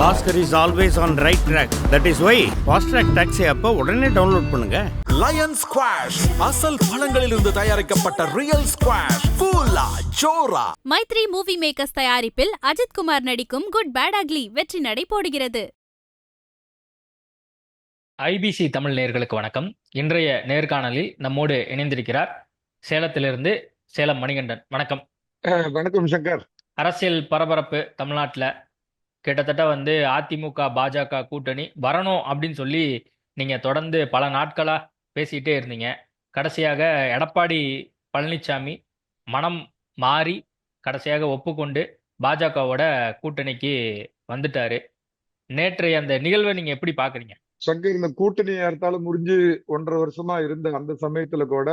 Bhaskar is always on right track that is why fast track taxi அப்போ உடனே download பண்ணுங்க. Line squash அசல் பழங்களில் இருந்து தயாரிக்கப்பட்ட ரியல் ஸ்குவாஷ் கூலா ஜோரா மைத்ரி மூவி மேக்கர்ஸ் தயாரிப்பில் அஜித் குமார் நடிக்கும் குட் பேட் அக்லி வெற்றி நடை போடுகிறது. ஐபிசி தமிழ் நேயர்களுக்கு வணக்கம். இன்றைய நேர்காணலில் நம்மோடு இணைந்திருக்கிறார் சேலத்திலிருந்து சேலம் மணிகண்டன். வணக்கம். வணக்கம் சங்கர். அரசியல் பரபரப்பு தமிழ்நாட்டில் கிட்டத்தட்ட வந்து அதிமுக பாஜக கூட்டணி வரணும் அப்படின்னு சொல்லி நீங்கள் தொடர்ந்து பல நாட்களாக பேசிகிட்டே இருந்தீங்க. கடைசியாக எடப்பாடி பழனிசாமி மனம் மாறி கடைசியாக ஒப்புக்கொண்டு பாஜகவோட கூட்டணிக்கு வந்துட்டாரு. நேற்றைய அந்த நிகழ்வை நீங்கள் எப்படி பார்க்குறீங்க சங்கர் இந்த கூட்டணி ஏறத்தாலும் முடிஞ்சு ஒன்றரை வருஷமா இருந்த அந்த சமயத்துல கூட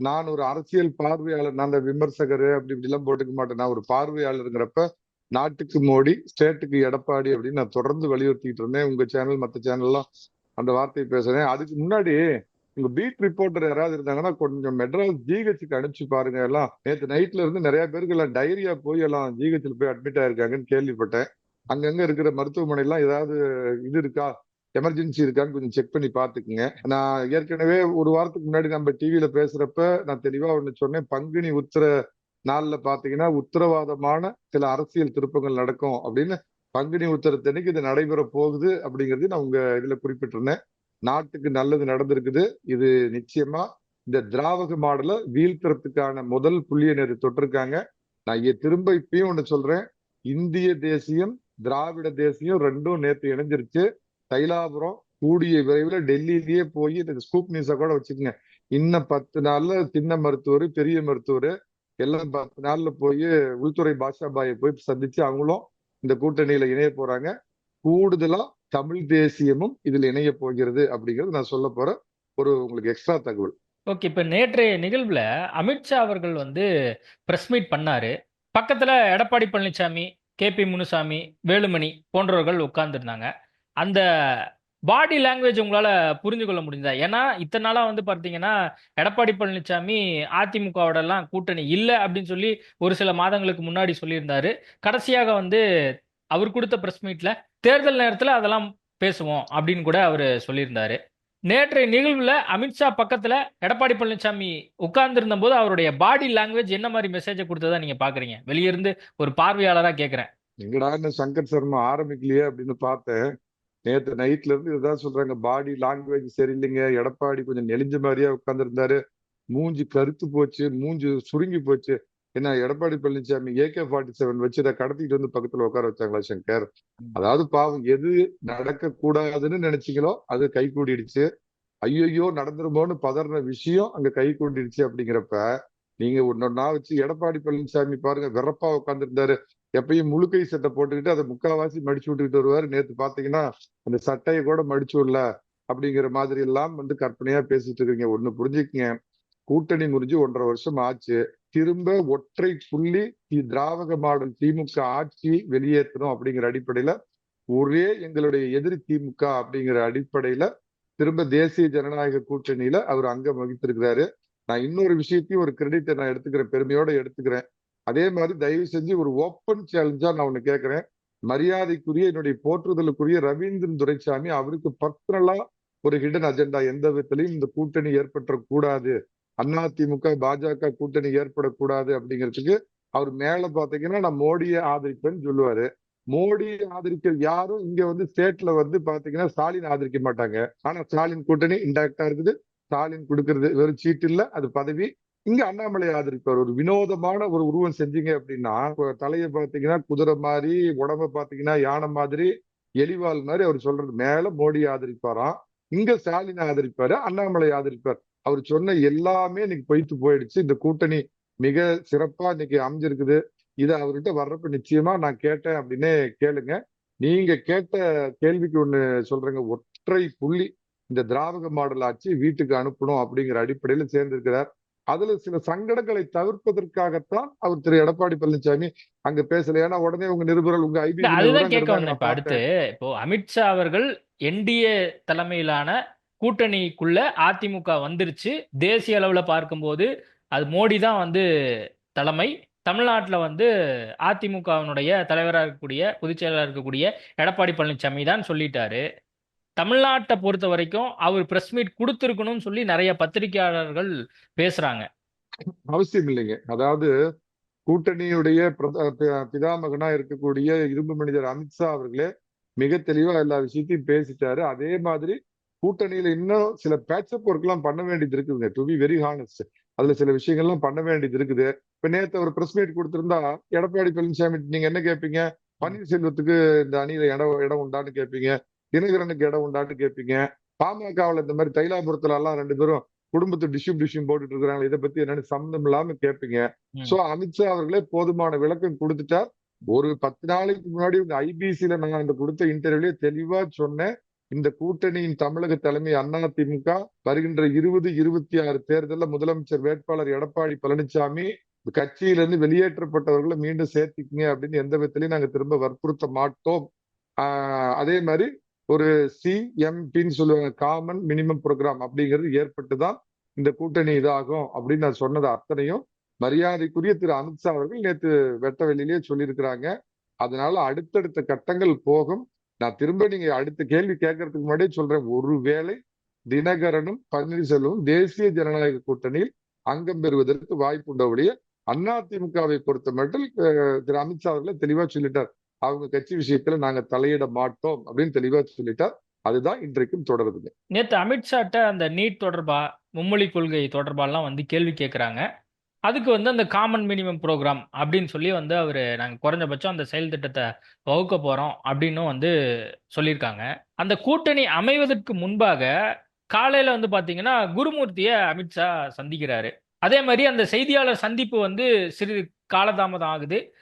நான் ஒரு அரசியல் பார்வையாளர் நான் அந்த விமர்சகர் அப்படி இப்படிலாம் போட்டுக்க மாட்டேன். நான் ஒரு பார்வையாளருங்கிறப்ப நாட்டுக்கு மோடி ஸ்டேட்டுக்கு எடப்பாடி அப்படின்னு நான் தொடர்ந்து வலியுறுத்திட்டு இருந்தேன். உங்க சேனல் மற்ற சேனல்லாம் அந்த வார்த்தையை பேசுறேன். அதுக்கு முன்னாடி உங்க பீட் ரிப்போர்ட்டர் யாராவது இருந்தாங்கன்னா கொஞ்சம் மெட்ராஸ் ஜிஹெச்சுக்கு அனுப்பிச்சு பாருங்க எல்லாம். நேற்று நைட்ல இருந்து நிறைய பேருக்கு எல்லாம் டைரியா போய் எல்லாம் ஜிஹெச்சில் போய் அட்மிட் ஆயிருக்காங்கன்னு கேள்விப்பட்டேன். அங்கங்க இருக்கிற மருத்துவமனைலாம் ஏதாவது இது இருக்கா? எமர்ஜென்சி இருக்கான்னு கொஞ்சம் செக் பண்ணி பார்த்துக்குங்க. நான் ஏற்கனவே ஒரு வாரத்துக்கு முன்னாடி நம்ம டிவியில பேசுறப்ப நான் தெளிவா ஒன்று சொன்னேன். பங்குனி உத்திர நாளில் பார்த்தீங்கன்னா உத்தரவாதமான சில அரசியல் திருப்பங்கள் நடக்கும் அப்படின்னு பங்குனி உத்தரத்தன்னைக்கு இது நடைபெற போகுது அப்படிங்கிறது நான் உங்க இதில் குறிப்பிட்டிருந்தேன். நாட்டுக்கு நல்லது நடந்திருக்குது. இது நிச்சயமா இந்த திராவக மாடலை வீழ்த்துறதுக்கான முதல் புள்ளியை நேற்று தொட்டிருக்காங்க. நான் திரும்ப இப்பயும் ஒன்று சொல்றேன். இந்திய தேசியம் திராவிட தேசியம் ரெண்டும் நேற்று இணைஞ்சிருச்சு. தைலாபுரம் கூடிய விரைவில் டெல்லியிலேயே போய் இந்த ஸ்கூப் நியூஸை கூட வச்சுக்கோங்க. இன்னும் பத்து நாள்ல சின்ன மருத்துவர் பெரிய மருத்துவர் எல்லாம் பத்து நாள்ல போய் உள்துறை பாஷாபாயை போய் சந்திச்சு அவங்களும் இந்த கூட்டணியில இணைய போறாங்க. கூடுதலா தமிழ் தேசியமும் இதில் இணைய போகிறது அப்படிங்கிறது நான் சொல்ல போற ஒரு உங்களுக்கு எக்ஸ்ட்ரா தகவல். ஓகே இப்போ நேற்றைய நிகழ்வில் அமித்ஷா அவர்கள் வந்து ப்ரெஸ் மீட் பண்ணாரு. பக்கத்தில் எடப்பாடி பழனிசாமி கே பி முனுசாமி வேலுமணி போன்றவர்கள் உட்கார்ந்துருந்தாங்க. அந்த பாடி லாங்குவேஜ் உங்களால புரிஞ்சு கொள்ள முடிஞ்சதா ஏன்னா இத்தனை நாளா வந்து பாத்தீங்கன்னா எடப்பாடி பழனிசாமி அதிமுகவோட எல்லாம் கூட்டணி இல்லை அப்படின்னு சொல்லி ஒரு சில மாதங்களுக்கு முன்னாடி சொல்லியிருந்தாரு. கடைசியாக வந்து அவர் கொடுத்த பிரஸ் மீட்ல தேர்தல் நேரத்துல அதெல்லாம் பேசுவோம் அப்படின்னு கூட அவர் சொல்லியிருந்தாரு. நேற்றைய நிகழ்வுல அமித்ஷா பக்கத்துல எடப்பாடி பழனிசாமி உட்கார்ந்து போது அவருடைய பாடி லாங்குவேஜ் என்ன மாதிரி மெசேஜை கொடுத்ததா நீங்க பாக்குறீங்க? வெளியிருந்து ஒரு பார்வையாளரா கேக்குறேன். எங்கடா சங்கர் சர்மா ஆரம்பிக்கலையே அப்படின்னு பார்த்தேன். நேத்து நைட்ல இருந்து இதுதான் சொல்றாங்க பாடி லாங்குவேஜ் சரியில்லைங்க எடப்பாடி கொஞ்சம் நெளிஞ்ச மாதிரியா உட்கார்ந்துருந்தாரு. மூஞ்சி கருத்து போச்சு மூஞ்சி சுருங்கி போச்சு. என்ன Edappadi Palaniswami AK forty seven வச்சு இதை கடத்திட்டு வந்து பக்கத்துல உட்கார வச்சாங்களா சங்கர்? அதாவது பாவம் எது நடக்க கூடாதுன்னு நினைச்சீங்களோ அது கை கூடிடுச்சு. ஐயோ நடந்துருமோன்னு பதறின விஷயம் அங்க கை கூடிடுச்சு அப்படிங்கிறப்ப நீங்க ஒன்னொன்னா வச்சு எடப்பாடி பழனிசாமி பாருங்க வெறப்பா உட்காந்துருந்தாரு எப்பயும் முழுக்கை சட்டை போட்டுக்கிட்டு அதை முக்காவாசி மடிச்சு விட்டுக்கிட்டு வருவாரு. நேத்து பாத்தீங்கன்னா அந்த சட்டையை கூட மடிச்சு விடல அப்படிங்கிற மாதிரி எல்லாம் வந்து கற்பனையா பேசிட்டு இருக்கீங்க. ஒண்ணு புரிஞ்சுக்கங்க. கூட்டணி முறிஞ்சு ஒன்றரை வருஷம் ஆச்சு. திரும்ப ஒற்றை புள்ளி தி- திராவக மாடல் திமுக ஆட்சி வெளியேற்றணும் அப்படிங்கிற அடிப்படையில ஒரே எங்களுடைய எதிரி திமுக அப்படிங்கிற அடிப்படையில திரும்ப தேசிய ஜனநாயக கூட்டணியில அவர் அங்கம் வகித்திருக்கிறாரு. நான் இன்னொரு விஷயத்தையும் ஒரு கிரெடிட்டை நான் எடுத்துக்கிறேன். பெருமையோட எடுத்துக்கிறேன். அதே மாதிரி தயவு செஞ்சு ஒரு ஓப்பன் சேலஞ்சா நான் ஒண்ணு கேட்கிறேன் மரியாதைக்குரிய என்னுடைய போற்றுதலுக்குரிய ரவீந்திரன் துரைசாமி அவருக்கு பர்சனலா ஒரு ஹிடன் அஜெண்டா எந்த விதத்திலையும் இந்த கூட்டணி ஏற்பட்டக்கூடாது அதிமுக பாஜக கூட்டணி ஏற்படக்கூடாது அப்படிங்கிறதுக்கு அவர் மேல பாத்தீங்கன்னா நான் மோடியை ஆதரிப்பேன்னு சொல்லுவாரு. மோடியை ஆதரிக்க யாரும் இங்க வந்து ஸ்டேட்ல வந்து பாத்தீங்கன்னா ஸ்டாலின் ஆதரிக்க மாட்டாங்க. ஆனா ஸ்டாலின் கூட்டணி இன்டாக்டா இருக்குது. ஸ்டாலின் கொடுக்கறது வெறும் சீட்டு இல்ல அது பதவி. இங்க அண்ணாமலை ஆதரிப்பார். ஒரு வினோதமான ஒரு உருவம் செஞ்சீங்க அப்படின்னா தலையை பாத்தீங்கன்னா குதிரை மாதிரி உடம்ப பாத்தீங்கன்னா யானை மாதிரி எலிவால் மாதிரி அவர் சொல்றது மேல மோடி ஆதரிப்பாராம். இங்க ஸ்டாலின் ஆதரிப்பாரு அண்ணாமலை ஆதரிப்பார். அவர் சொன்ன எல்லாமே இன்னைக்கு பொய்த்து போயிடுச்சு. இந்த கூட்டணி மிக சிறப்பா இன்னைக்கு அமைஞ்சிருக்குது. இதை அவர்கிட்ட வர்றப்ப நிச்சயமா நான் கேட்டேன் அப்படின்னே கேளுங்க. நீங்க கேட்ட கேள்விக்கு ஒண்ணு சொல்றேங்க. ஒற்றை புள்ளி இந்த திராவக மாடல் ஆட்சி வீட்டுக்கு அனுப்பணும் அப்படிங்கிற அடிப்படையில சேர்ந்திருக்கிறார். அதுல சில சங்கடங்களை தவிர்ப்பதற்காகத்தான் அவர் திரு எடப்பாடி பழனிசாமி அங்க பேசல. ஏன்னா உடனே உங்க நிருபர்கள் உங்க ஐபி அதுதான் கேட்க வந்தேன். இப்ப அடுத்து இப்போ அமித்ஷா அவர்கள் என்டிஏ தலைமையிலான கூட்டணிக்குள்ள அதிமுக வந்துருச்சு. தேசிய அளவுல பார்க்கும்போது அது மோடி தான் வந்து தலைமை. தமிழ்நாட்டுல வந்து அதிமுகவினுடைய தலைவரா இருக்கக்கூடிய, பொதுச் செயலாளரா இருக்கக்கூடிய எடப்பாடி பழனிசாமி தான் சொல்லிட்டாரு. தமிழ்நாட்டை பொறுத்த வரைக்கும் அவர் பிரஸ் மீட் கொடுத்துருக்கணும்னு சொல்லி நிறைய பத்திரிக்கையாளர்கள் பேசுறாங்க. அவசியம் இல்லைங்க. அதாவது கூட்டணியுடைய பிரத பி பிதாமகனா இருக்கக்கூடிய இரும்பு மனிதர் அமித்ஷா அவர்களே மிக தெளிவா எல்லா விஷயத்தையும் பேசிட்டாரு. அதே மாதிரி கூட்டணியில இன்னும் சில பேட்சப் ஒர்க்லாம் பண்ண வேண்டியது இருக்குதுங்க. To be very honest. அதுல சில விஷயங்கள்லாம் பண்ண வேண்டியது இருக்குது. இப்ப நேத்து ஒரு பிரஸ் மீட் கொடுத்திருந்தா எடப்பாடி பழனிசாமி நீங்க என்ன கேட்பீங்க? பன்னீர்செல்வத்துக்கு இந்த அணியில இடம் இடம் உண்டான்னு கேட்பீங்க. தினகரனுக்கு இடம் உண்டான்னு கேட்பீங்க. பாமகவுல இந்த மாரி தைலாபுரத்துல எல்லாம் 2 பேரும் குடும்பத்து டிஷ்யூம் டிஷ்யூம் போட்டுட்டு இருக்காங்களே, இத பத்தி என்னன்னு சம்மந்தம் இல்லாம கேட்பீங்க. சோ அமித்ஷா அவர்களே போதுமான விளக்கம் குடுத்துட்டார். ஒரு 10 நாளைக்கு முன்னாடி உங்க ஐபிசில நான் அந்த குடுத்த இன்டர்வியூலயே தெளிவா சொன்னேன். இந்த கூட்டணியின் தமிழக தலைமை அதிமுக வருகின்ற 20, 26 தேர்தல்ல முதலமைச்சர் வேட்பாளர் எடப்பாடி பழனிசாமி கட்சியிலிருந்து வெளியேற்றப்பட்டவர்களை மீண்டும் சேர்த்துக்குங்க அப்படின்னு எந்த விதத்திலையும் நாங்க திரும்ப வற்புறுத்த மாட்டோம். அதே மாதிரி ஒரு சிஎம்பின்னு சொல்லுவாங்க காமன் மினிமம் ப்ரோக்ராம் அப்படிங்கிறது ஏற்பட்டுதான் இந்த கூட்டணி இதாகும் அப்படின்னு நான் சொன்னது அத்தனையும் மரியாதைக்குரிய திரு அமித்ஷா அவர்கள் நேத்து வெட்ட வெளியிலேயே சொல்லியிருக்கிறாங்க. அதனால அடுத்தடுத்த கட்டங்கள் போகும். நான் திரும்ப நீங்க அடுத்த கேள்வி கேட்கறதுக்கு முன்னாடியே சொல்றேன். ஒருவேளை தினகரனும் பன்னீர்செல்வமும் தேசிய ஜனநாயக கூட்டணியில் அங்கம் பெறுவதற்கு வாய்ப்பு உண்டவுடைய அதிமுகவை பொறுத்த மட்டும் திரு அமித்ஷா அவர்களை தெளிவா சொல்லிட்டார். அவங்க கட்சி விஷயத்துல நாங்க தலையிட மாட்டோம் அப்படின்னு தெளிவா சொல்லிட்டா அதுதான் இன்றைக்கும் தொடருதுங்க. நேற்று அமித்ஷாட்ட அந்த நீட் தொடர்பா, மும்மொழி கொள்கை தொடர்பாலாம் வந்து கேள்வி கேட்குறாங்க. அதுக்கு வந்து அந்த காமன் மினிமம் ப்ரோக்ராம் அப்படின்னு சொல்லி வந்து அவர் நாங்கள் குறைஞ்சபட்சம் அந்த செயல் திட்டத்தை வகுக்க போகிறோம் அப்படின்னும் வந்து சொல்லியிருக்காங்க. அந்த கூட்டணி அமைவதற்கு முன்பாக காலையில் வந்து பார்த்தீங்கன்னா, குருமூர்த்தியை அமித்ஷா சந்திக்கிறாரு. அதே மாதிரி அந்த செய்தியாளர் சந்திப்பு வந்து சிறிது காலதாமதம் ஆகுது.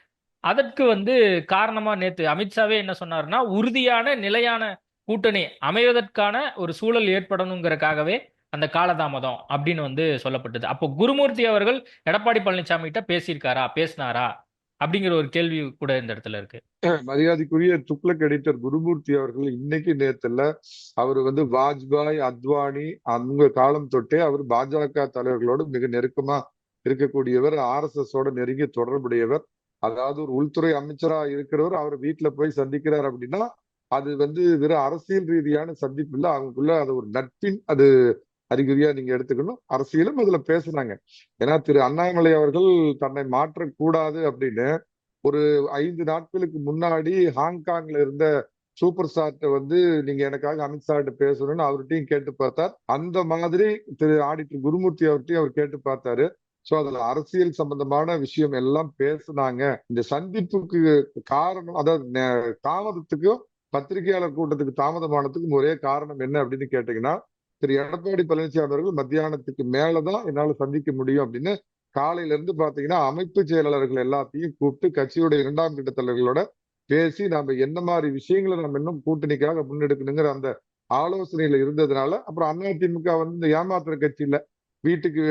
அதற்கு வந்து காரணமா நேத்து அமித்ஷாவே என்ன சொன்னாருன்னா, உறுதியான நிலையான கூட்டணி அமைவதற்கான ஒரு சூழல் ஏற்படணுங்கிறக்காகவே அந்த காலதாமதம் அப்படின்னு வந்து சொல்லப்பட்டது. அப்போ குருமூர்த்தி அவர்கள் எடப்பாடி பழனிசாமிகிட்ட பேசியிருக்காரா? பேசினாரா? அப்படிங்கிற ஒரு கேள்வி கூட இந்த இடத்துல இருக்கு. மரியாதைக்குரிய துக்ளக் எடிட்டர் குருமூர்த்தி அவர்கள் இன்னைக்கு நேத்துல அவர் வந்து வாஜ்பாய், அத்வானி அவங்க காலம் தொட்டே அவர் பாஜக தலைவர்களோடு மிக நெருக்கமா இருக்கக்கூடியவர். ஆர் எஸ் ஓட நெருங்கி தொடர்புடையவர். அதாவது ஒரு உள்துறை அமைச்சரா இருக்கிறவர் அவர் வீட்டுல போய் சந்திக்கிறார் அப்படின்னா அது வந்து வெறும் அரசியல் ரீதியான சந்திப்பு இல்லை அவங்களுக்குள்ள அது ஒரு நட்பின் அது அறிகுறியா நீங்க எடுத்துக்கணும். அரசியலும் அதுல பேசுனாங்க. ஏன்னா திரு அண்ணாமலை அவர்கள் தன்னை மாற்றக்கூடாது அப்படின்னு ஒரு ஐந்து நாட்களுக்கு முன்னாடி ஹாங்காங்ல இருந்த சூப்பர் ஸ்டார்ட்ட வந்து நீங்க எனக்காக அமித்ஷாட்ட பேசணும்னு அவர்கிட்டயும் கேட்டு பார்த்தார். அந்த மாதிரி திரு ஆடிட்டர் குருமூர்த்தி அவர்கிட்டையும் அவர் கேட்டு பார்த்தாரு. சோ அதுல அரசியல் சம்பந்தமான விஷயம் எல்லாம் பேசுனாங்க. இந்த சந்திப்புக்கு காரணம் அதாவது தாமதத்துக்கும் பத்திரிகையாளர் கூட்டத்துக்கு தாமதமானதுக்கும் ஒரே காரணம் என்ன அப்படின்னு கேட்டீங்கன்னா திரு எடப்பாடி பழனிசாமி அவர்கள் மத்தியானத்துக்கு மேலதான் என்னால சந்திக்க முடியும் அப்படின்னு காலையில இருந்து பாத்தீங்கன்னா அமைப்பு செயலாளர்கள் எல்லாத்தையும் கூப்பிட்டு கட்சியோட இரண்டாம் கட்ட தலைவர்களோட பேசி நாம என்ன மாதிரி விஷயங்களை நம்ம இன்னும் கூட்டணிக்காக முன்னெடுக்கணுங்கிற அந்த ஆலோசனையில இருந்ததுனால அப்புறம் அதிமுக வந்து இந்த ஏமாத்துற கட்சி வீட்டுக்கு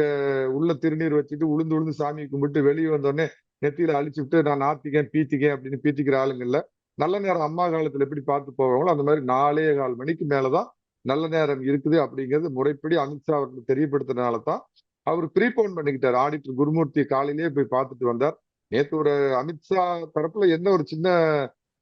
உள்ள திருநீர் வச்சுட்டு உளுந்து உளுந்து சாமி கும்பிட்டு வெளியே வந்தோடனே நெத்தியில அழிச்சு விட்டு நான் நாத்திக்கேன் பீத்திக்கேன் அப்படின்னு பீத்திக்கிற ஆளுங்க இல்ல. நல்ல நேரம் அம்மா காலத்துல எப்படி பார்த்து போவாங்களோ அந்த மாதிரி நாலே கால் மணிக்கு மேலதான் நல்ல நேரம் இருக்குது அப்படிங்கிறது முறைப்படி அமித்ஷா அவர்களுக்கு தெரியப்படுத்தினால தான் அவர் ப்ரீபோன் பண்ணிக்கிட்டார். ஆடிட்டர் குருமூர்த்தி காலையிலேயே போய் பார்த்துட்டு வந்தார். நேற்று ஒரு அமித்ஷா தரப்புல என்ன ஒரு சின்ன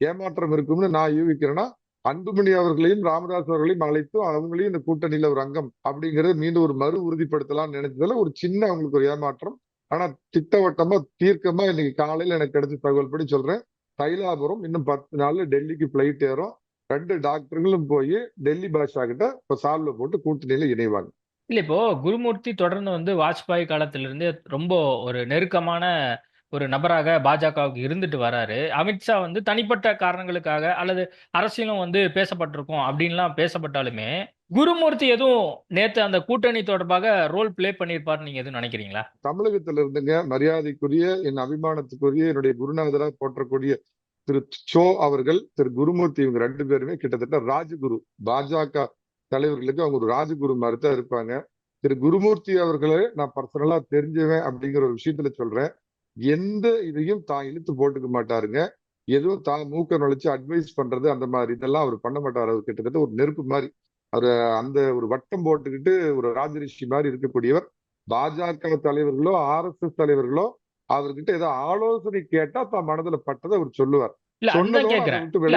ஏமாற்றம் இருக்கும்னு நான் யூகிக்கிறேன்னா அன்புமணி அவர்களையும் ராமதாஸ் அவர்களையும் அழைத்து அவங்களையும் இந்த கூட்டணியில ஒரு அங்கம் அப்படிங்கறத மீண்டும் ஒரு மறு உறுதிப்படுத்தலாம்னு நினைச்சதுல ஒரு சின்ன அவங்களுக்கு ஒரு ஏமாற்றம். ஆனா திட்டவட்டமா தீர்க்கமா இன்னைக்கு காலையில எனக்கு கிடைச்ச தகவல் படி சொல்றேன். தைலாபுரம் இன்னும் பத்து நாள்ல டெல்லிக்கு பிளைட் ஏறும். ரெண்டு டாக்டர்களும் போய் டெல்லி பாஷா கிட்ட இப்ப சால்வ போட்டு கூட்டணியில இணைவாங்க. இல்ல இப்போ குருமூர்த்தி தொடர்ந்து வந்து வாஜ்பாய் காலத்திலிருந்து ரொம்ப ஒரு நெருக்கமான ஒரு நபராக பாஜகவுக்கு இருந்துட்டு வராரு. அமித்ஷா வந்து தனிப்பட்ட காரணங்களுக்காக அல்லது அரசியலும் வந்து பேசப்பட்டிருக்கும் அப்படின்லாம் பேசப்பட்டாலுமே, குருமூர்த்தி எதுவும் நேத்து அந்த கூட்டணி தொடர்பாக ரோல் பிளே பண்ணியிருப்பாரு நீங்க எதுவும் நினைக்கிறீங்களா? தமிழகத்துல இருந்துங்க மரியாதைக்குரிய என் அபிமானத்துக்குரிய என்னுடைய குருநாதராக போற்றக்கூடிய திரு சோ அவர்கள் திரு குருமூர்த்தி இவங்க ரெண்டு பேருமே கிட்டத்தட்ட ராஜகுரு பாஜக தலைவர்களுக்கு அவங்க ஒரு ராஜகுரு மாதிரி தான் இருப்பாங்க திரு குருமூர்த்தி அவர்களை நான் பர்சனலா தெரிஞ்சுவேன் அப்படிங்கிற ஒரு விஷயத்துல சொல்றேன் எந்த இதையும் தான் இழுத்து போட்டுக்க மாட்டாருங்க. எதுவும் தான் மூக்க நுழைச்சு அட்வைஸ் பண்றது அந்த மாதிரி இதெல்லாம் அவர் பண்ண மாட்டார். அவர் கிட்டத்தட்ட ஒரு நெருப்பு மாதிரி. அவர் அந்த ஒரு வட்டம் போட்டுக்கிட்டு ஒரு ராஜரிஷி மாதிரி இருக்கக்கூடியவர். பாஜக தலைவர்களோ ஆர் எஸ் எஸ் தலைவர்களோ அவர்கிட்ட ஏதோ ஆலோசனை கேட்டா தான் மனதுல பட்டதை அவர் சொல்லுவார்.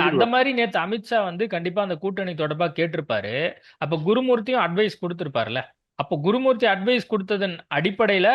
அந்த மாதிரி நேத்து அமித்ஷா வந்து கண்டிப்பா அந்த கூட்டணி தொடர்பா கேட்டிருப்பாரு. அப்ப குருமூர்த்தியும் அட்வைஸ் கொடுத்திருப்பார்ல அப்போ குருமூர்த்தி அட்வைஸ் கொடுத்ததன் அடிப்படையில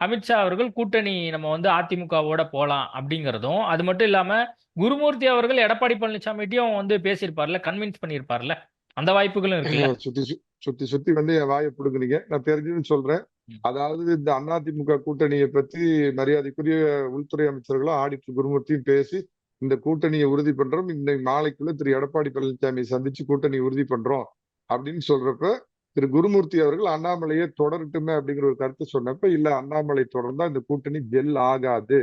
அமித்ஷா அவர்கள் கூட்டணி நம்ம வந்து அதிமுகவோட போலாம் அப்படிங்கிறதும் அது மட்டும் இல்லாம குருமூர்த்தி அவர்கள் எடப்பாடி பழனிசாமிட்டையும் வந்து பேசியிருப்பார்ல கன்வின்ஸ் பண்ணியிருப்பார்ல அந்த வாய்ப்புகளும் இருக்குல்ல? சுத்தி சுத்தி சுத்தி வந்து என் வாயை பிடுங்குனீங்க. நான் தெரிஞ்சுன்னு சொல்றேன். அதாவது இந்த அதிமுக கூட்டணியை பத்தி மரியாதைக்குரிய உள்துறை அமைச்சர்களும் ஆடிட்டர் குருமூர்த்தியும் பேசி இந்த கூட்டணியை உறுதி பண்றோம். இன்னைக்கு நாளைக்குள்ள திரு எடப்பாடி பழனிசாமியை சந்திச்சு கூட்டணி உறுதி பண்றோம் அப்படின்னு சொல்றப்ப திரு குருமூர்த்தி அவர்கள் அண்ணாமலையே தொடரட்டுமே அப்படிங்கிற ஒரு கருத்து சொன்னப்ப இல்ல அண்ணாமலை தொடர்ந்தா இந்த கூட்டணி ஜெல் ஆகாது.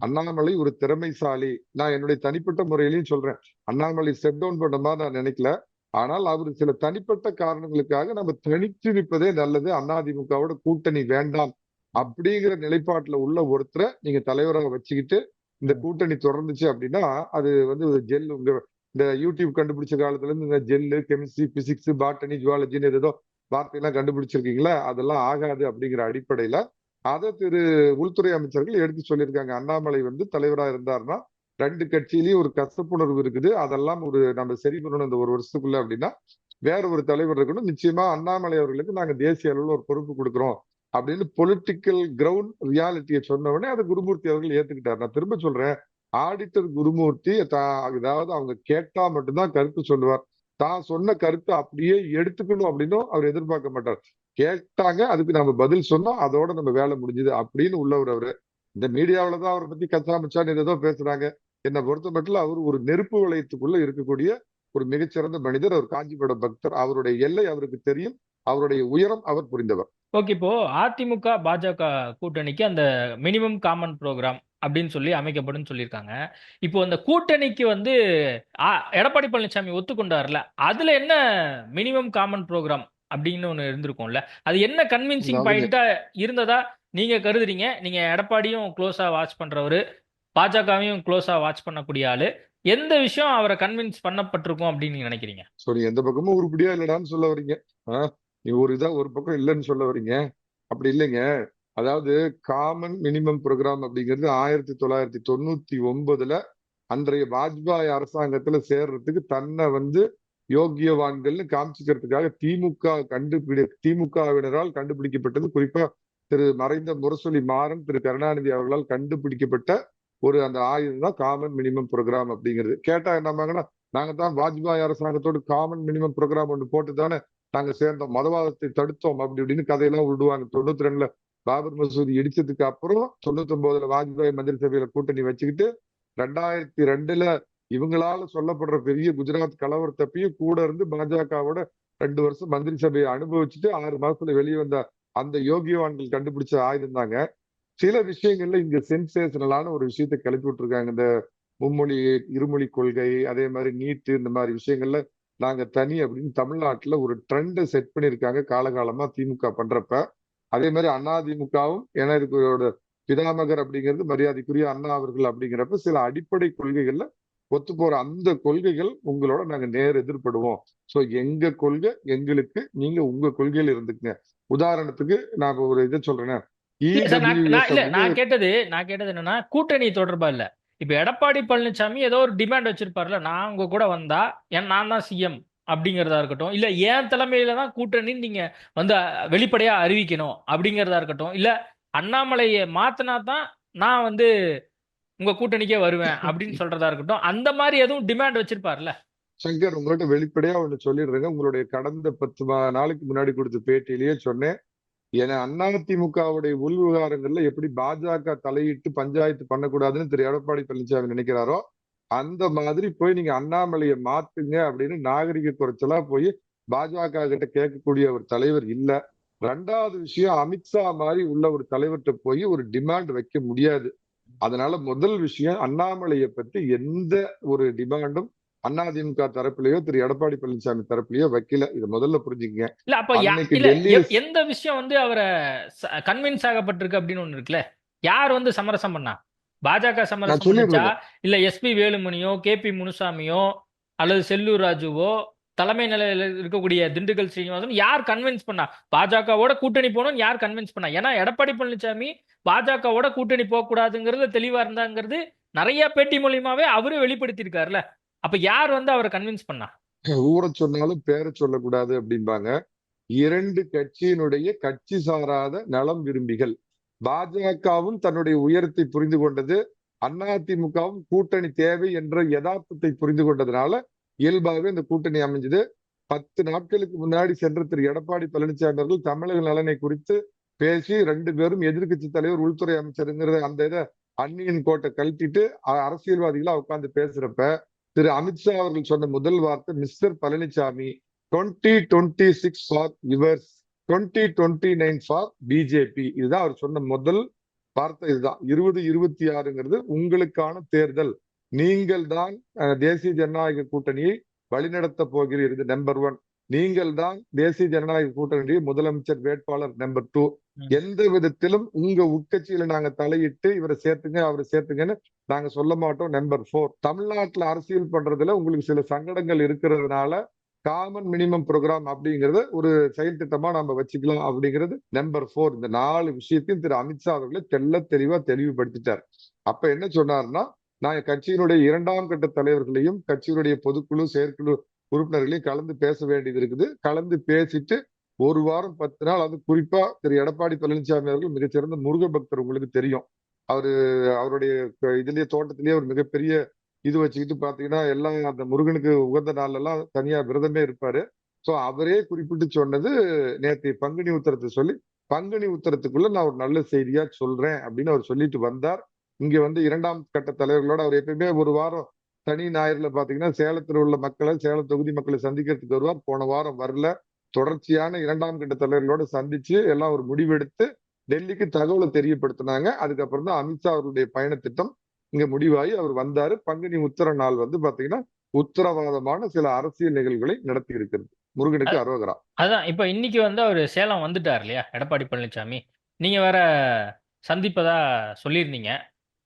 அண்ணாமலை ஒரு திறமைசாலி. நான் என்னுடைய தனிப்பட்ட முறையிலையும் சொல்றேன். அண்ணாமலை ஸ்டெப் டவுன் பண்ண மாதிரி நான் நினைக்கல. ஆனால் அவர் சில தனிப்பட்ட காரணங்களுக்காக நம்ம தனித்து நிற்பதே நல்லது. அதிமுகவோட கூட்டணி வேண்டாம். அப்படிங்கிற நிலைப்பாட்டுல உள்ள ஒருத்தரை நீங்க தலைவராக வச்சுக்கிட்டு இந்த கூட்டணி தொடர்ந்துச்சு அப்படின்னா அது வந்து ஜெல் உங்க இந்த யூடியூப் கண்டுபிடிச்ச காலத்துல இருந்து இந்த ஜெல்லு கெமிஸ்ட்ரி பிசிக்ஸ் பாட்டனி ஜுவாலஜின்னு ஏதோ வார்த்தையெல்லாம் கண்டுபிடிச்சிருக்கீங்களா? அதெல்லாம் ஆகாது அப்படிங்கிற அடிப்படையில அதை திரு உள்துறை அமைச்சர்கள் எடுத்து சொல்லியிருக்காங்க. அண்ணாமலை வந்து தலைவராக இருந்தாருன்னா ரெண்டு கட்சியிலயும் ஒரு கசப்புணர்வு இருக்குது. அதெல்லாம் ஒரு நம்ம சரி பண்ணணும் இந்த ஒரு வருஷத்துக்குள்ள அப்படின்னா வேற ஒரு தலைவர் இருக்கணும். நிச்சயமா அண்ணாமலை அவர்களுக்கு நாங்க தேசிய அளவில் ஒரு பொறுப்பு கொடுக்குறோம் அப்படின்னு பொலிட்டிக்கல் கிரவுண்ட் ரியாலிட்டியை சொன்ன உடனே அதை குருமூர்த்தி அவர்கள் ஏத்துக்கிட்டார். நான் திரும்ப சொல்றேன் ஆடிட்டர் குருமூர்த்தி தா- அதாவது அவங்க கேட்டா மட்டும்தான் கருத்து சொல்லுவார். தான் சொன்ன கருத்தை அப்படியே எடுத்துக்கணும் அப்படின்னும் அவர் எதிர்பார்க்க மாட்டார். கேட்டாங்க அதுக்கு நம்ம பதில் சொன்னோம் அதோட நம்ம வேலை முடிஞ்சுது அப்படின்னு உள்ளவர் அவரு. இந்த மீடியாவில தான் அவரை பத்தி கச்சா ஏதோ பேசுறாங்க. என்னை பொறுத்த மட்டும் அவர் ஒரு நெருப்பு வளையத்துக்குள்ள இருக்கக்கூடிய ஒரு மிகச்சிறந்த மனிதர். அவர் காஞ்சிபுர பக்தர். அவருடைய எல்லை அவருக்கு தெரியும். அவருடைய உயரம் அவர் புரிந்தவர். ஓகே இப்போ அதிமுக பாஜக கூட்டணிக்கு அந்த மினிமம் காமன் ப்ரோக்ராம் அப்படின்னு சொல்லி அமைக்கப்படும் சொல்லியிருக்காங்க. இப்போ அந்த கூட்டணிக்கு வந்து எடப்பாடி பழனிசாமி ஒத்துக்கொண்டார்ல அதுல என்ன மினிமம் காமன் ப்ரோக்ராம் அப்படின்னு ஒன்று இருந்திருக்கும்ல அது என்ன கன்வின்சிங் பாயிண்டா இருந்ததா நீங்க கருதுறீங்க? நீங்க எடப்பாடியும் க்ளோஸா வாட்ச் பண்றவரு பாஜகவையும் க்ளோஸா வாட்ச் பண்ணக்கூடிய ஆளு எந்த விஷயம் அவரை கன்வின்ஸ் பண்ணப்பட்டிருக்கும் அப்படின்னு நீங்க நினைக்கிறீங்க? சோ நீ எந்த பக்கமும் உருப்படியா இல்லடான்னு சொல்ல நீ ஒரு இதா ஒரு பக்கம் இல்லைன்னு சொல்ல வர்றீங்க அப்படி இல்லைங்க. அதாவது காமன் மினிமம் ப்ரோக்ராம் அப்படிங்கிறது ஆயிரத்தி தொள்ளாயிரத்தி தொண்ணூத்தி ஒன்பதுல அன்றைய வாஜ்பாய் அரசாங்கத்துல சேர்றதுக்கு தன்னை வந்து யோக்கியவான்கள்னு காமிச்சுக்கிறதுக்காக திமுக கண்டுபிடி திமுகவினரால் கண்டுபிடிக்கப்பட்டது. குறிப்பா திரு மறைந்த முரசொலி மாறன் திரு கருணாநிதி அவர்களால் கண்டுபிடிக்கப்பட்ட ஒரு அந்த ஆயுதம் தான் காமன் மினிமம் ப்ரோக்ராம் அப்படிங்கிறது. கேட்டா என்னமாங்கன்னா நாங்க தான் வாஜ்பாய் அரசாங்கத்தோடு காமன் மினிமம் ப்ரோக்ராம் ஒன்று போட்டு தானே நாங்க சேர்ந்தோம் மதவாதத்தை தடுத்தோம் அப்படி இப்படின்னு கதையெல்லாம் விடுவாங்க. தொண்ணூத்தி ரெண்டுல பாபர் மசூதி இடிச்சதுக்கு அப்புறம் தொண்ணூத்தி ஒன்பதுல வாஜ்பாய் மந்திரி சபையில கூட்டணி வச்சுக்கிட்டு ரெண்டாயிரத்தி ரெண்டுல இவங்களால சொல்லப்படுற பெரிய குஜராத் கலவரத்தப்பையும் கூட இருந்து பாஜகவோட ரெண்டு வருஷம் மந்திரி சபையை அனுபவிச்சுட்டு ஆறு மாசத்துல வெளியே வந்த அந்த யோகியவான்கள் கண்டுபிடிச்ச ஆயுதம் தாங்க சில விஷயங்கள்ல இங்க சென்சேஷனலான ஒரு விஷயத்த கிளப்பி விட்டுருக்காங்க. இந்த மும்மொழி இருமொழி கொள்கை அதே மாதிரி நீட்டு இந்த மாதிரி விஷயங்கள்ல நாங்க தனி அப்படின்னு தமிழ்நாட்டுல ஒரு ட்ரெண்டை செட் பண்ணியிருக்காங்க காலகாலமா திமுக பண்றப்ப. அதே மாதிரி அதிமுகவும் ஏன்னா இதுக்கு பிதாமகர் அப்படிங்கிறது மரியாதைக்குரிய அண்ணா அவர்கள் அப்படிங்கிறப்ப சில அடிப்படை கொள்கைகள்ல ஒத்து போற அந்த கொள்கைகள் உங்களோட நாங்க நேர் எதிர்படுவோம். சோ எங்க கொள்கை எங்களுக்கு நீங்க உங்க கொள்கையில இருந்துக்குங்க. உதாரணத்துக்கு நான் ஒரு இதை சொல்றேன். நான் நான் கேட்டது நான் கேட்டது என்னன்னா கூட்டணி தொடர்பா இல்ல. இப்ப எடப்பாடி பழனிசாமி ஏதோ ஒரு டிமாண்ட் வச்சிருப்பார்ல நான் உங்க கூட வந்தா என் நான் தான் சிஎம் அப்படிங்கிறதா இருக்கட்டும். இல்ல ஏன் தலைமையில தான் கூட்டணின்னு நீங்க வந்து வெளிப்படையா அறிவிக்கணும் அப்படிங்கிறதா இருக்கட்டும். இல்ல அண்ணாமலையை மாத்தினா தான் நான் வந்து உங்க கூட்டணிக்கே வருவேன் அப்படின்னு சொல்றதா இருக்கட்டும். அந்த மாதிரி எதுவும் டிமாண்ட் வச்சிருப்பார்ல? சங்கர் உங்கள்கிட்ட வெளிப்படையா ஒண்ணு சொல்லிடுறேங்க. உங்களுடைய கடந்த பத்து மா- நாளைக்கு முன்னாடி கொடுத்த பேட்டியிலேயே சொன்னேன். என அதிமுகவுடைய உள் விவகாரங்கள்ல எப்படி பாஜக தலையிட்டு பஞ்சாயத்து பண்ணக்கூடாதுன்னு திரு. எடப்பாடி பழனிசாமி நினைக்கிறாரோ அந்த மாதிரி போய் நீங்க அண்ணாமலையை மாத்துங்க அப்படின்னு நாகரிக குறைச்சலா போய் பாஜக கிட்ட கேட்கக்கூடிய ஒரு தலைவர் இல்ல. ரெண்டாவது விஷயம் அமித்ஷா மாதிரி உள்ள ஒரு தலைவர்கிட்ட போய் ஒரு டிமாண்ட் வைக்க முடியாது. அதனால முதல் விஷயம் அண்ணாமலையை பத்தி எந்த ஒரு டிமாண்டும் அதிமுக தரப்புலயோ திரு. எடப்பாடி பழனிசாமி தரப்புலயோ வைக்கல. இதை முதல்ல புரிஞ்சுக்கங்க. இல்ல அப்ப எந்த விஷயம் வந்து அவரை கன்வின்ஸ் ஆகப்பட்டிருக்கு அப்படின்னு ஒண்ணு இருக்குல்ல? யார் வந்து சமரசம் பண்ணா? பாஜக சொல்லிடுறேன் இல்ல எஸ்பி வேலுமணியோ கே பி முனுசாமியோ அல்லது செல்லூர் ராஜுவோ தலைமை நிலையில இருக்கக்கூடிய திண்டுக்கல் ஸ்ரீனிவாசன் யார் கன்வின்ஸ் பண்ணா? பாஜகவோட கூட்டணி போகணும்னு யார் கன்வின்ஸ் பண்ணா? ஏன்னா எடப்பாடி பழனிசாமி பாஜகவோட கூட்டணி போகக்கூடாதுங்கிறது தெளிவா இருந்தாங்கிறது நிறைய பேட்டி மூலியமாவே அவரே வெளிப்படுத்தியிருக்காருல்ல. அப்ப யார் வந்து அவரை கன்வின்ஸ் பண்ணா? ஊரை சொன்னாலும் பேரை சொல்லக்கூடாது அப்படிம்பாங்க. இரண்டு கட்சியினுடைய கட்சி சாராத நலம் விரும்பிகள். பாஜகவும் தன்னுடைய உயரத்தை புரிந்து கொண்டது அதிமுகவும் கூட்டணி தேவை என்ற யதார்த்தத்தை புரிந்து கொண்டதுனால இயல்பாகவே இந்த கூட்டணி அமைஞ்சது. பத்து நாட்களுக்கு முன்னாடி சென்ற திரு எடப்பாடி பழனிசாமி அவர்கள் தமிழக நலனை குறித்து பேசி ரெண்டு பேரும் எதிர்க்கட்சி தலைவர் உள்துறை அமைச்சருங்கிறத அந்த இதை அன்னியின் கோட்டை கழட்டிட்டு அரசியல்வாதிகளா உட்கார்ந்து பேசுறப்ப திரு அமித்ஷா அவர்கள் சொன்ன முதல் வார்த்தை mister Palaniswami twenty twenty six for yours twenty twenty nine for BJP இதுதான் அவர் சொன்ன முதல் வார்த்தை. இதுதான். இருபது இருபத்தி ஆறுங்கிறது உங்களுக்கான தேர்தல். நீங்கள் தான் தேசிய ஜனநாயக கூட்டணியை வழிநடத்த போகிறீர்கள். நம்பர் ஒன் நீங்கள் தான் தேசிய ஜனநாயக கூட்டணியுடைய முதலமைச்சர் வேட்பாளர் நம்பர் டூ. எந்த விதத்திலும் உங்க உட்கட்சியில நாங்க தலையிட்டு இவரை சேர்த்துங்க அவரை சேர்த்துங்கன்னு நாங்க சொல்ல மாட்டோம். நம்பர் ஃபோர் தமிழ்நாட்டுல அரசியல் பண்றதுல உங்களுக்கு சில சங்கடங்கள் இருக்கிறதுனால காமன் மினிமம் ப்ரோக்ராம் அப்படிங்கிறத ஒரு செயல் திட்டமா நம்ம வச்சுக்கலாம் அப்படிங்கிறது நம்பர் ஃபோர் இந்த நாலு விஷயத்தையும் திரு அமித்ஷா அவர்களை தெல்ல தெளிவா தெளிவுபடுத்திட்டார். அப்ப என்ன சொன்னாருன்னா நான் என் கட்சியினுடைய இரண்டாம் கட்ட தலைவர்களையும் கட்சியினுடைய பொதுக்குழு செயற்குழு உறுப்பினர்களையும் கலந்து பேச வேண்டியது இருக்குது. கலந்து பேசிட்டு ஒரு வாரம் பத்து நாள் அது குறிப்பா திரு எடப்பாடி பழனிசாமி அவர்கள் மிகச்சிறந்த முருக பக்தர் உங்களுக்கு தெரியும். அவரு அவருடைய இதுலயே தோட்டத்திலேயே ஒரு மிகப்பெரிய இது வச்சுக்கிட்டு பாத்தீங்கன்னா எல்லாம் அந்த முருகனுக்கு உகந்த நாள்லாம் தனியாக தனியா விரதமே இருப்பாரு. ஸோ அவரே குறிப்பிட்டு சொன்னது நேற்று பங்குனி உத்தரத்தை சொல்லி பங்குனி உத்தரத்துக்குள்ள நான் ஒரு நல்ல செய்தியா சொல்றேன் அப்படின்னு அவர் சொல்லிட்டு வந்தார். இங்க வந்து இரண்டாம் கட்ட தலைவர்களோட அவர் எப்பயுமே ஒரு வாரம் சனி ஞாயிறுல பாத்தீங்கன்னா சேலத்தில் உள்ள மக்களை சேலம் தொகுதி மக்களை சந்திக்கிறதுக்கு வருவார். போன வாரம் வரல. தொடர்ச்சியான இரண்டாம் கட்ட தலைவர்களோட சந்திச்சு எல்லாம் ஒரு முடிவெடுத்து டெல்லிக்கு தகவலை தெரியப்படுத்தினாங்க. அதுக்கப்புறம் தான் அமித்ஷா அவருடைய பயண திட்டம் இங்க முடிவாகி அவர் வந்தாரு. பங்குனி உத்தர நாள் வந்து பாத்தீங்கன்னா உத்தரவாதமான சில அரசியல் நிகழ்வுகளை நடத்தி இருக்கிறது. முருகனுக்கு அரோகரா. அதான் இப்ப இன்னைக்கு வந்து அவர் சேலம் வந்துட்டார் இல்லையா? எடப்பாடி பழனிசாமி நீங்க வேற சந்திப்பதா சொல்லியிருந்தீங்க.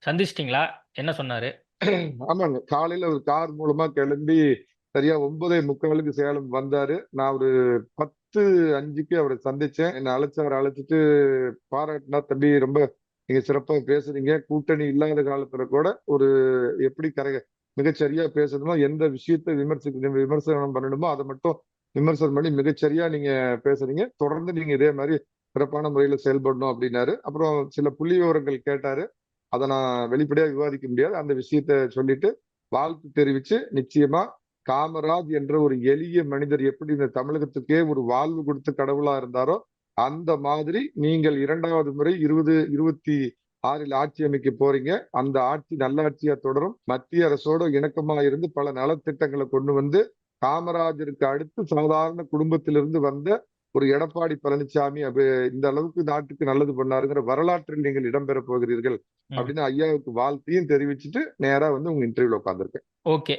சந்திச்சிட்டீங்களா? என்ன சொன்னாரு? ஆமாங்க. காலையில ஒரு கார் மூலமா கிளம்பி சரியா ஒன்பதே முக்காலுக்கு சேலம் வந்தாரு. நான் ஒரு பத்து அஞ்சுக்கு அவரை சந்திச்சேன். என்னை அழைச்சாரு அழைச்சிட்டு பாராட்டினா தம்பி ரொம்ப நீங்க சிறப்பாக பேசுறீங்க கூட்டணி இல்லாத காலத்துல கூட ஒரு எப்படி கரை மிகச்சரியா பேசணுமோ எந்த விஷயத்தை விமர்சி விமர்சனம் பண்ணணுமோ அதை மட்டும் விமர்சனம் பண்ணி மிகச்சரியா நீங்க பேசுறீங்க. தொடர்ந்து நீங்க இதே மாதிரி சிறப்பான முறையில செயல்படணும் அப்படின்னாரு. அப்புறம் சில புள்ளி விவரங்கள் கேட்டாரு. அதை நான் வெளிப்படையா விவாதிக்க முடியாது. அந்த விஷயத்த சொல்லிட்டு வாழ்த்து தெரிவிச்சு நிச்சயமா காமராஜ் என்ற ஒரு எளிய மனிதர் எப்படி இந்த தமிழகத்துக்கே ஒரு வாழ்வு கொடுத்து கடவுளா இருந்தாரோ அந்த மாதிரி நீங்கள் இரண்டாவது முறை இருபது இருபத்தி ஆறில் ஆட்சி அமைக்க போறீங்க. அந்த ஆட்சி நல்லாட்சியா தொடரும். மத்திய அரசோட இணக்கமா இருந்து பல நலத்திட்டங்களை கொண்டு வந்து காமராஜருக்கு அடுத்து சாதாரண குடும்பத்திலிருந்து வந்த ஒரு எடப்பாடி பழனிசாமி இந்த அளவுக்கு நாட்டுக்கு நல்லது பண்ணாருங்கிற வரலாற்றில் நீங்கள் இடம்பெற போகிறீர்கள். அப்படின்னு ஐயாவுக்கு வாழ்த்தையும் தெரிவிச்சுட்டு நேரா வந்து உங்க இன்டர்வியூல உட்காந்துருக்கேன் ஓகே.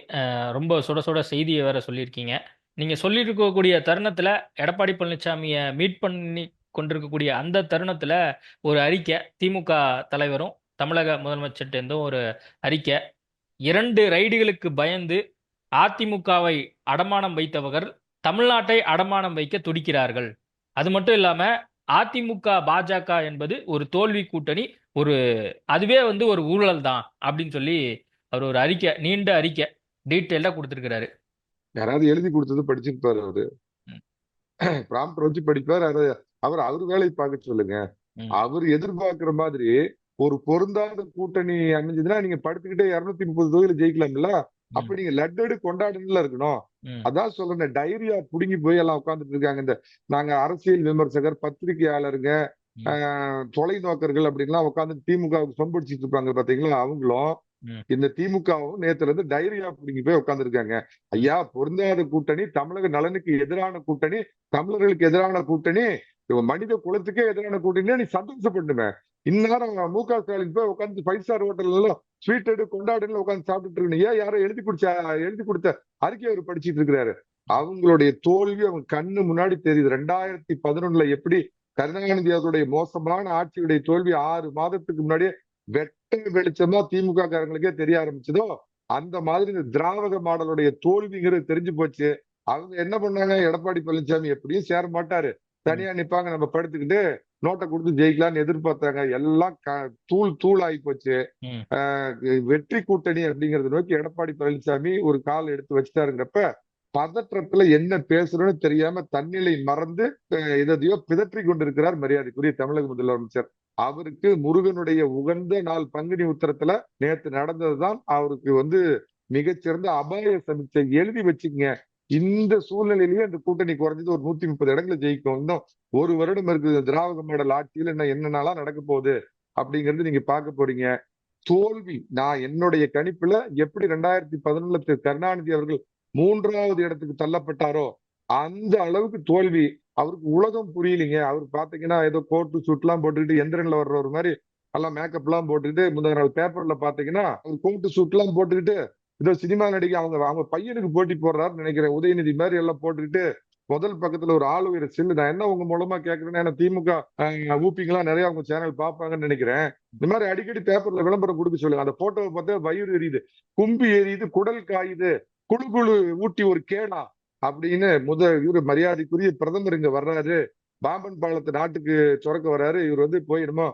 ரொம்ப சுட சுட செய்தியை வேற சொல்லியிருக்கீங்க. நீங்க சொல்லியிருக்கக்கூடிய தருணத்துல எடப்பாடி பழனிசாமியை மீட் பண்ணி கொண்டிருக்கக்கூடிய அந்த தருணத்துல ஒரு அறிக்கை திமுக தலைவரும் தமிழக முதலமைச்சர்கிட்டேருந்தும் ஒரு அறிக்கை. இரண்டு ரைடுகளுக்கு பயந்து அதிமுகவை அடமானம் வைத்தவர்கள் தமிழ்நாட்டை அடமானம் வைக்க துடிக்கிறார்கள். அது மட்டும் இல்லாம அதிமுக பாஜக என்பது ஒரு தோல்வி கூட்டணி ஒரு அதுவே வந்து ஒரு ஊழல் தான் அப்படின்னு சொல்லி அவர் ஒரு அறிக்கை நீண்ட அறிக்கை டீட்டெயிலாக கொடுத்துருக்கிறாரு. யாராவது எழுதி கொடுத்தது படிச்சிருப்பாரு அவரு. ப்ராம்ப்டர் வச்சு படிப்பார் அதை அவர் அவர் வேலையை பார்க்க சொல்லுங்க. அவர் எதிர்பார்க்கிற மாதிரி ஒரு பொருந்தாத கூட்டணி அமைஞ்சதுன்னா நீங்க படுத்துக்கிட்டே இருநூத்தி முப்பது தொகுதியில ஜெயிக்கலாம்ல அப்ப நீங்க லட்டடு கொண்டாடுல இருக்கணும். அதான் சொல்றேன் டைரியா புடுங்கி போய் எல்லாம் உட்கார்ந்துட்டு இருக்காங்க இந்த நாங்க அரசியல் விமர்சகர் பத்திரிகையாளருங்க தொலைநோக்கர்கள் அப்படின்லாம் உட்கார்ந்து திமுகவுக்கு சொம்படிச்சிட்டு இருப்பாங்க பாத்தீங்களா அவங்களும். இந்த திமுகவும் நேத்துல இருந்து டைரியா பிடிங்கி போய் உட்காந்துருக்காங்க ஐயா பொருந்தாத கூட்டணி தமிழக நலனுக்கு எதிரான கூட்டணி தமிழர்களுக்கு எதிரான கூட்டணி இவன் மனித குலத்துக்கே எதிரான கூட்டணி நீ சந்தோஷப்பட்டுமே இந்நேரம் மு க ஸ்டாலின் போய் உட்காந்து ஃபைவ் ஸ்டார் ஹோட்டல்ல ஸ்வீட் எடு கொண்டாடுன்னு உட்காந்து சாப்பிட்டுட்டு இருக்கணும் ஏன் யாரோ எழுதி குடிச்சா எழுதி கொடுத்த அறிக்கை அவர் படிச்சிட்டு இருக்கிறாரு அவங்களுடைய தோல்வி அவங்க கண்ணு முன்னாடி தெரியுது. ரெண்டாயிரத்தி பதினொன்னுல எப்படி கருணாநிதி அவருடைய மோசமான ஆட்சியுடைய தோல்வி ஆறு மாதத்துக்கு முன்னாடியே வெட்ட வெளிச்சமா திமுக காரங்களுக்கே தெரிய ஆரம்பிச்சதோ? அந்த மாதிரி இந்த திராவிட மாடலுடைய தோல்விங்கிறது தெரிஞ்சு போச்சு. அவங்க என்ன பண்ணாங்க? எடப்பாடி பழனிசாமி எப்படியும் சேர மாட்டாரு. தனியா நிப்பாங்க. நம்ம படுத்துக்கிட்டு நோட்டை கொடுத்து ஜெயிக்கலாம்னு எதிர்பார்த்தாங்க. எல்லாம் தூள் தூள் ஆகி போச்சு. வெற்றி கூட்டணி அப்படிங்கறத நோக்கி எடப்பாடி பழனிசாமி ஒரு கால் எடுத்து வச்சுட்டாருங்கிறப்ப பதற்றத்துல என்ன பேசுறோன்னு தெரியாம தன்னிலை மறந்து எதையோ பிதற்றி கொண்டிருக்கிறார் மரியாதைக்குரிய தமிழக முதலமைச்சர் அவருக்கு முருகனுடைய உகந்த நாள் பங்குனி உத்தரத்துல நேத்து நடந்ததுதான் அவருக்கு வந்து மிகச்சிறந்த அபாய சமிச்சை. எழுதி வச்சுங்க இந்த சூழ்நிலையிலேயே அந்த கூட்டணி குறைஞ்சது ஒரு நூத்தி முப்பது இடங்களை ஜெயிக்கும். இன்னும் ஒரு வருடம் இருக்குது. திராவிட மாடல் ஆட்சியில் என்ன என்னென்னலாம் நடக்க போகுது அப்படிங்கிறது நீங்க பார்க்க போறீங்க. தோல்வி. நான் என்னுடைய கணிப்புல எப்படி ரெண்டாயிரத்தி பதினொன்னுல திரு கருணாநிதி அவர்கள் மூன்றாவது இடத்துக்கு தள்ளப்பட்டாரோ அந்த அளவுக்கு தோல்வி. அவருக்கு உலகம் புரியலீங்க. அவர் பாத்தீங்கன்னா ஏதோ கோட்டு சூட் எல்லாம் போட்டுக்கிட்டு எந்திரன்ல வர்ற ஒரு மாதிரி எல்லாம் மேக்கப் எல்லாம் போட்டுக்கிட்டு முந்தின நாள் பேப்பர்ல பாத்தீங்கன்னா அவர் கோர்ட்டு சூட் எல்லாம் போட்டுக்கிட்டு ஏதோ சினிமா நடிகை அவங்க அவங்க பையனுக்கு போட்டி போடுறாரு நினைக்கிறேன். உதயநிதி மாதிரி எல்லாம் போட்டுக்கிட்டு முதல் பக்கத்துல ஒரு ஆள் உயிரை சில்லு. நான் என்ன உங்க மூலமா கேக்குறேன்னா என்ன திமுக ஊப்பிங்கெல்லாம் நிறைய அவங்க சேனல் பார்ப்பாங்கன்னு நினைக்கிறேன். இந்த மாதிரி அடிக்கடி பேப்பர்ல விளம்பரம் கொடுக்க சொல்லுங்க அந்த போட்டோவை பார்த்தா வயிறு எரியுது கும்பி எரியுது குடல் காயுது குழு குழு ஊட்டி ஒரு கேடா. அப்படின்னு முத இவரு மரியாதைக்குரிய பிரதமர் இங்க வர்றாரு. பாம்பன் பாலத்து நாட்டுக்கு சுரக்க வர்றாரு. இவர் வந்து போயிடுமோ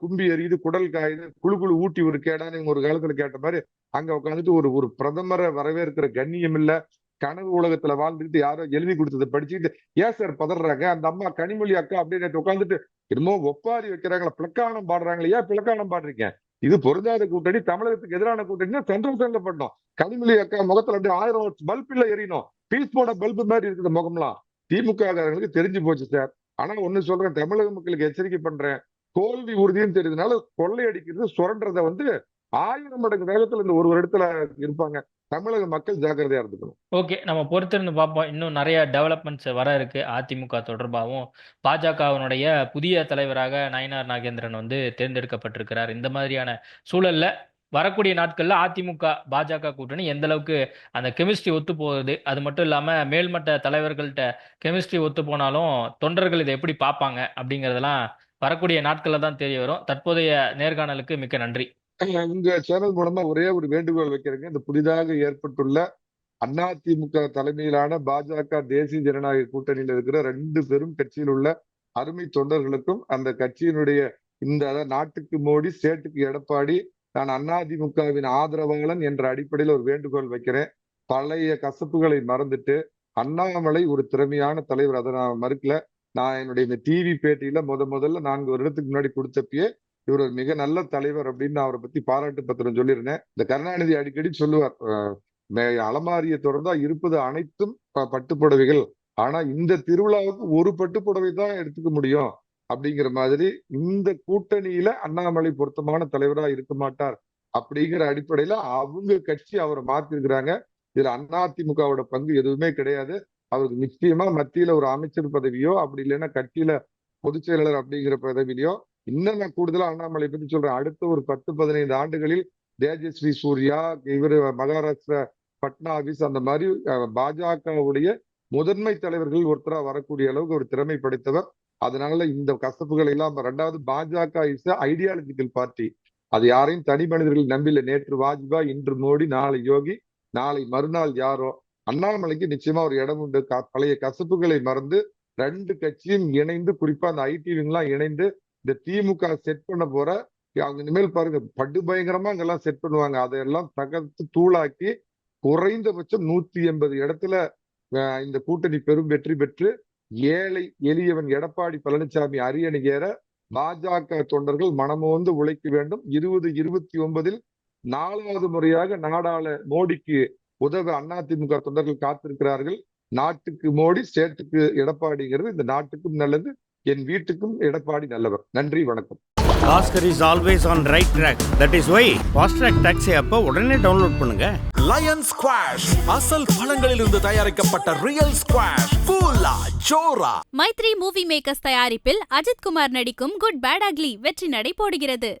கும்பி எரியுது குடல் காயுது குழு குழு ஊட்டி ஒரு கேடான்னு ஒரு காலத்துல கேட்ட மாதிரி அங்க உட்காந்துட்டு ஒரு ஒரு பிரதமரை வரவேற்கிற கண்ணியம் இல்ல. கனவு உலகத்துல வாழ்ந்துட்டு யாரோ எழுதி கொடுத்ததை படிச்சுட்டு ஏன் சார் பதறாங்க? அந்த அம்மா கனிமொழி அக்கா அப்படின்னு உட்காந்துட்டு என்னமோ ஒப்பாரி வைக்கிறாங்களா பிளக்கானம் பாடுறாங்களே. ஏன் பிளக்கானம் பாடுறீங்க? இது பொருந்தாத கூட்டணி தமிழகத்துக்கு எதிரான கூட்டணி சந்தோஷம் பண்ணோம் கனிமொழி அக்கா முகத்துல அப்படியே ஆயிரம் பல்ப் இல்ல எரியணும் பீஸ் போட பல்பு மாதிரி இருக்குது முகம்லாம். திமுக காரங்களுக்கு தெரிஞ்சு போச்சு சார் ஆனா ஒண்ணு சொல்றேன் தமிழக மக்களுக்கு எச்சரிக்கை பண்றேன். தோல்வி உறுதின்னு தெரியுதுனால கொள்ளையடிக்கிறது சுரண்டறத வந்து ஆயிரம் மடங்கு வேகத்துல இந்த ஒரு இடத்துல இருப்பாங்க. தமிழக மக்கள் ஜாக்கிரதையா இருந்துக்கணும். ஓகே நம்ம பொறுத்திருந்து பார்ப்போம். இன்னும் நிறைய டெவலப்மெண்ட்ஸ் வர இருக்கு. அதிமுக தொடர்பாகவும் பாஜகவினுடைய புதிய தலைவராக நயினார் நாகேந்திரன் வந்து தேர்ந்தெடுக்கப்பட்டிருக்கிறார். இந்த மாதிரியான சூழல்ல வரக்கூடிய நாட்கள்ல அதிமுக பாஜக கூட்டணி எந்த அளவுக்கு அந்த கெமிஸ்ட்ரி ஒத்து போகுது? அது மட்டும் இல்லாம மேல்மட்ட தலைவர்கள்ட்ட கெமிஸ்ட்ரி ஒத்து போனாலும் தொண்டர்கள் இதை எப்படி பார்ப்பாங்க அப்படிங்கறதெல்லாம் வரக்கூடிய நாட்கள்ல தான் தெரிய வரும். தற்போதைய நேர்காணலுக்கு மிக்க நன்றி. உங்க சேனல் மூலமா ஒரே ஒரு வேண்டுகோள் வைக்கிறேங்க. இந்த புதிதாக ஏற்பட்டுள்ள அதிமுக தலைமையிலான பாஜக தேசிய ஜனநாயக கூட்டணியில் இருக்கிற ரெண்டு பெரும் கட்சியில் உள்ள அருமை தொண்டர்களுக்கும் அந்த கட்சியினுடைய இந்த நாட்டுக்கு மோடி ஸ்டேட்டுக்கு எடப்பாடி நான் அதிமுகவின் ஆதரவாளன் என்ற அடிப்படையில் ஒரு வேண்டுகோள் வைக்கிறேன். பழைய கசப்புகளை மறந்துட்டு அண்ணாமலை ஒரு திறமையான தலைவர். அதை நான் மறுக்கல. நான் என்னுடைய இந்த டிவி பேட்டியில முத முதல்ல நான்கு வருடத்துக்கு முன்னாடி கொடுத்தப்பயே இவர் ஒரு மிக நல்ல தலைவர் அப்படின்னு நான் அவரை பத்தி பாராட்டு பத்திரம் சொல்லியிருந்தேன். இந்த கருணாநிதி அடிக்கடி சொல்லுவார் அலமாரியை தொடர்ந்தா இருப்பது அனைத்தும் ப- பட்டுப்புடவைகள். ஆனா இந்த திருவிழாவுக்கு ஒரு பட்டுப்புடவை தான் எடுத்துக்க முடியும். அப்படிங்கிற மாதிரி இந்த கூட்டணியில அண்ணாமலை பொருத்தமான தலைவரா இருக்க மாட்டார் அப்படிங்கிற அடிப்படையில அவங்க கட்சி அவரை மாத்திருக்கிறாங்க. இதுல அதிமுகவோட பங்கு எதுவுமே கிடையாது. அவருக்கு நிச்சயமா மத்தியில ஒரு அமைச்சர் பதவியோ அப்படி இல்லைன்னா கட்சியில பொதுச் செயலாளர் அப்படிங்கிற பதவியிலையோ இன்னும் நான் கூடுதலா அண்ணாமலை பத்தி சொல்றேன். அடுத்த ஒரு பத்து பதினைந்து ஆண்டுகளில் தேஜஸ்வி சூர்யா இவர் மகாராஷ்டிரா பட்னாவிஸ் அந்த மாதிரி பாஜகவுடைய முதன்மை தலைவர்கள் ஒருத்தரா வரக்கூடிய அளவுக்கு ஒரு திறமை படைத்தவர். அதனால இந்த கசப்புகள் இல்லாம ரெண்டாவது பாஜக இஸ் ஐடியாலஜிக்கல் பார்ட்டி அது யாரையும் தனி மனிதர்கள் நம்பில நேற்று வாஜ்பாய் இன்று மோடி நாளை யோகி நாளை மறுநாள் யாரோ. அண்ணாமலைக்கு நிச்சயமா ஒரு இடம் உண்டு. க- பழைய கசப்புகளை மறந்து ரெண்டு கட்சியும் இணைந்து குறிப்பா அந்த ஐடிவிங்லாம் இணைந்து இந்த திமுக செட் பண்ண போற அவங்க இனிமேல் பாருங்க படு பயங்கரமா அங்கெல்லாம் செட் பண்ணுவாங்க. அதையெல்லாம் தகர்த்து தூளாக்கி குறைந்தபட்சம் நூத்தி எண்பது இடத்துல இந்த கூட்டணி பெரும் வெற்றி பெற்று ஏழை எளியவன் எடப்பாடி பழனிசாமி அரியணை ஏற பாஜக தொண்டர்கள் மனமோந்து உழைக்க வேண்டும். இருபது இருபத்தி ஒன்பதில் நாலாவது முறையாக நாடாள மோடிக்கு உதவ அதிமுக தொண்டர்கள் காத்திருக்கிறார்கள். நாட்டுக்கு மோடி ஸ்டேட்டுக்கு எடப்பாடிங்கிறது இந்த நாட்டுக்கும் நல்லது. என் வீட்டுக்கும் எடப்பாடி நல்லவர். நன்றி வணக்கம். Oscar is always on right track that is why fast track taxi அப்போ உடனே டவுன்லோட் பண்ணுங்க. லயன் ஸ்குவாஷ் அசல் பழங்களிலிருந்து தயாரிக்கப்பட்ட ரியல் ஸ்குவாஷ் கூலா ஜோரா மைத்ரி மூவி மேக்கர்ஸ் தயாரிப்பில் அஜித் குமார் நடிக்கும் குட் பேட் அக்லி வெற்றி நடை போடுகிறது.